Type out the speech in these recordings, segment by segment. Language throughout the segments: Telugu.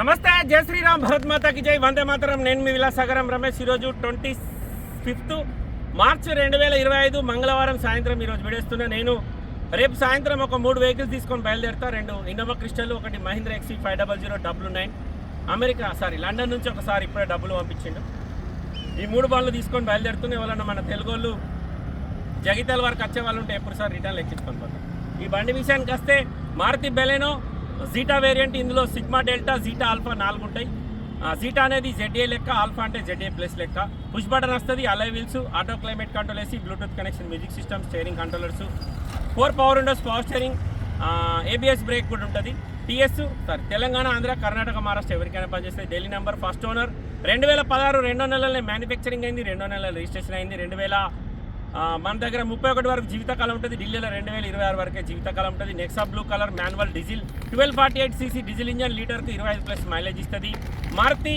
నమస్తే జయ శ్రీరామ్ భరత్ మాతాకి జై. వందే మాతరం. నేను మీ విలాసాగరం రమేష్. ఈరోజు ట్వంటీ ఫిఫ్త్ మార్చ్ రెండు వేల ఇరవై ఐదు మంగళవారం సాయంత్రం ఈరోజు విడేస్తున్నా. నేను రేపు సాయంత్రం ఒక మూడు వెహికల్స్ తీసుకొని బయలుదేరుతా. రెండు ఇన్నోవా క్రిస్టల్ ఒకటి Mahindra ఎక్సీ five double zero W nine. America sorry London నుంచి ఒకసారి ఇప్పుడే డబ్బులు పంపించిండు. ఈ మూడు బాళ్ళు తీసుకొని బయలుదేరుతున్న. ఎవరన్నా మన తెలుగు వాళ్ళు వరకు వచ్చే వాళ్ళు ఉంటే ఎప్పుడు సార్ రిటర్న్ లెక్కించుకొని పోతాం ఈ బండి విషయానికి వస్తే మారుతి బెలెనో జీటా వేరియంట్ ఇందులో సిగ్మా డెల్టా జీటా ఆల్ఫా నాలుగు ఉంటాయి. జీటా అనేది జెడ్ఏ లెక్క ఆల్ఫా అంటే జెడ్ఏ ప్లస్ లెక్క. పుష్ బటన్ వస్తుంది alloy wheels auto climate control వేసి Bluetooth connection music system steering controllers. Four power windows power steering ABS brake కూడా ఉంటుంది. టీఎస్ సారీ తెలంగాణ ఆంధ్ర కర్ణాటక మహారాష్ట్ర ఎవరికైనా పనిచేస్తే ఢిల్లీ నెంబర్ ఫస్ట్ ఓనర్. రెండు వేల పదహారు రెండో నెలలనే మ్యానుఫ్యాక్చరింగ్ అయింది రెండో నెలల రిజిస్ట్రేషన్ అయింది. రెండు వేల మన దగ్గర ముప్పై ఒకటి వరకు జీవితకాలం ఉంటుంది. ఢిల్లీలో రెండు వేల ఇరవై ఆరు వరకే జీవితకాలం ఉంటుంది. Nexa blue colour manual diesel twelve forty eight CC diesel engine లీటర్కి ఇరవై ఐదు ప్లస్ మైలేజ్ ఇస్తుంది. Maruti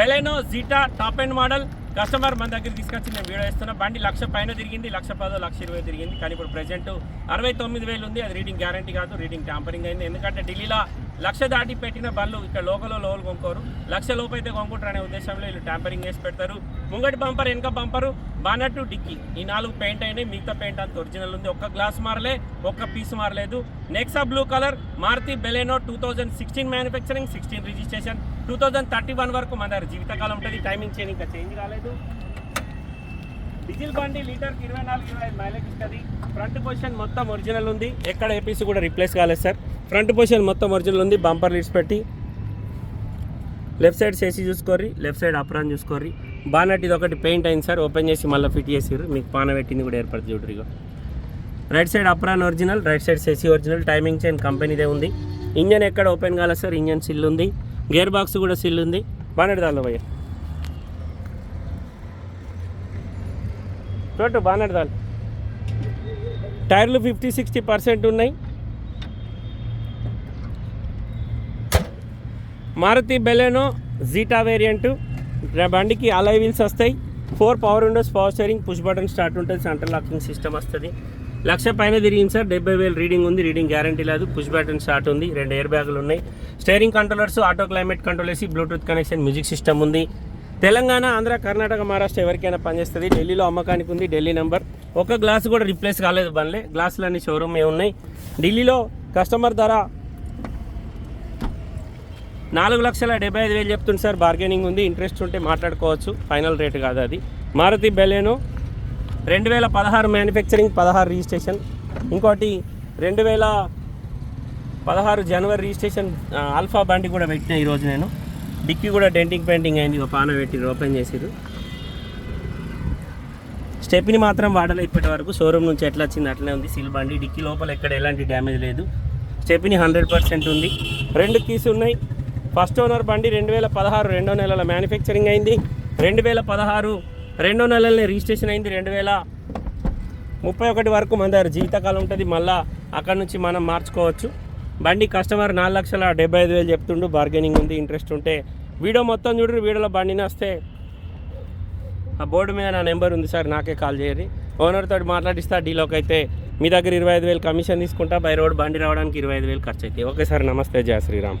Baleno Zeta top end model customer మన దగ్గర తీసుకొచ్చి నేను వీడియో ఇస్తున్నా బండి లక్ష పైన తిరిగింది లక్ష పదో లక్ష ఇరవై తిరిగింది. కానీ ఇప్పుడు ప్రజెంట్ అరవై తొమ్మిది వేలు ఉంది. అది రీడింగ్ గ్యారంటీ కాదు రీడింగ్ ట్యాంపరింగ్ అయింది. ఎందుకంటే ఢిల్లీలో లక్ష దాటి పెట్టిన బండ్లు ఇక్కడ లోకల్లో లోలు కొనుక్కోరు. లక్ష లోపు అయితే కొనుక్కుంటారు అనే ఉద్దేశంలో వీళ్ళు ట్యాంపరింగ్ చేసి పెడతారు. ముంగటి బంపర్ వెనక బంపరు బానట్టు డిక్కీ. ఈ నాలుగు పెయింట్ అయినాయి మిగతా పెయింట్ అంత ఒరిజినల్ ఉంది. ఒక్క గ్లాస్ మారలే ఒక్క పీస్ మారలేదు. Nexa blue colour Maruti Baleno two thousand sixteen manufacturing sixteen registration two thousand thirty one వరకు మన దగ్గర జీవితకాలం ఉంటుంది. టైమింగ్ చేంజ్ ఇంకా చేంజ్ కాలేదు. డీజిల్ బండి లీటర్కి ఇరవై నాలుగు ఇరవై ఐదు మైలేజ్ ఇస్తుంది. ఫ్రంట్ పొజిషన్ మొత్తం ఒరిజినల్ ఉంది. ఎక్కడ ఏపీసీ కూడా రిప్లేస్ కాలేదు సార్ ఫ్రంట్ పొజిషన్ మొత్తం ఒరిజినల్ ఉంది బంపర్ లీడ్స్ పెట్టి. లెఫ్ట్ సైడ్ సేసీ చూసుకోర్రి లెఫ్ట్ సైడ్ అప్రాన్ చూసుకోర్రి. బానట్ ఇది ఒకటి పెయింట్ అయింది సార్ ఓపెన్ చేసి మళ్ళీ ఫిట్ చేసిర్రు. మీకు పాన పెట్టింది కూడా ఏర్పడుతుంది చూడరు right side apron original right side chassis original. Timing chain కంపెనీదే ఉంది. ఇంజన్ ఎక్కడ ఓపెన్ కాలేదు సార్? ఇంజన్ సిల్ ఉంది. గేర్ బాక్స్ కూడా సిల్ ఉంది. బానట్ దానిలో పోయా. చోటు బానట్ దాల్ టైర్లు ఫిఫ్టీ సిక్స్టీ పర్సెంట్ ఉన్నాయి. Maruti Baleno Zeta variant. బండికి అలై వీల్స్ వస్తాయి. Four power windows power steering push button start ఉంటుంది. సెంటర్ లాకింగ్ సిస్టమ్ వస్తుంది. లక్ష పైన తిరిగింది సార్. డెబ్బై వేలు రీడింగ్ ఉంది. రీడింగ్ గ్యారంటీ లేదు. పుష్ బటన్ స్టార్ట్ ఉంది. రెండు ఎయిర్ బ్యాగులు ఉన్నాయి. Steering controllers auto climate control వేసి బ్లూటూత్ కనెక్షన్ మ్యూజిక్ సిస్టమ్ ఉంది. తెలంగాణ ఆంధ్ర కర్ణాటక మహారాష్ట్ర ఎవరికైనా పనిచేస్తుంది ఢిల్లీలో అమ్మకానికి ఉంది ఢిల్లీ నెంబర్ ఒక గ్లాస్ కూడా రిప్లేస్ కాలేదు బండ్లే. గ్లాసులన్నీ షోరూమే ఉన్నాయి. ఢిల్లీలో కస్టమర్ ధర నాలుగు లక్షల డెబ్బై ఐదు వేలు చెప్తుంది సార్. బార్గెనింగ్ ఉంది. ఇంట్రెస్ట్ ఉంటే మాట్లాడుకోవచ్చు. ఫైనల్ రేట్ కాదు అది. మారుతి బెలెనో రెండు వేల పదహారు మ్యానుఫ్యాక్చరింగ్ పదహారు రిజిస్ట్రేషన్ ఇంకోటి రెండు వేల పదహారు జనవరి రిజిస్ట్రేషన్ ఆల్ఫా బండి కూడా పెట్టిన ఈరోజు నేను. డిక్కీ కూడా డెంటింగ్ పెయింటింగ్ అయింది. ఒక పాన పెట్టి ఓపెన్ చేసిరు స్టెప్ని మాత్రం వాడలే ఇప్పటి వరకు షోరూమ్ నుంచి ఎట్లా వచ్చింది అట్లనే ఉంది సీల్ బండి. డిక్కీ లోపల ఎక్కడ ఎలాంటి డ్యామేజ్ లేదు. స్టెప్ని హండ్రెడ్ పర్సెంట్ ఉంది. రెండు కీస్ ఉన్నాయి. ఫస్ట్ ఓనర్ బండి రెండు వేల పదహారు రెండో నెలల మ్యానుఫ్యాక్చరింగ్ అయింది. రెండు వేల పదహారు రెండో నెలలనే రిజిస్ట్రేషన్ అయింది. రెండు వేల ముప్పై ఒకటి వరకు మన దగ్గర జీవితకాలం ఉంటుంది. మళ్ళా అక్కడ నుంచి మనం మార్చుకోవచ్చు. బండి కస్టమర్ నాలుగు లక్షల డెబ్బై ఐదు వేలు చెప్తుండు. బార్గెనింగ్ ఉంది ఇంట్రెస్ట్ ఉంటే. వీడియో మొత్తం చూడరు వీడియోలో బండిని వస్తే ఆ బోర్డు మీద నా నెంబర్ ఉంది సార్ నాకే కాల్ చేయరు ఓనర్తో మాట్లాడిస్తా డీలోకి అయితే. మీ దగ్గర ఇరవై ఐదు వేలు కమిషన్ తీసుకుంటా బై రోడ్ బండి రావడానికి ఇరవై ఐదు వేలు ఖర్చు అవుతాయి ఓకే సార్ నమస్తే. జయ శ్రీరామ్.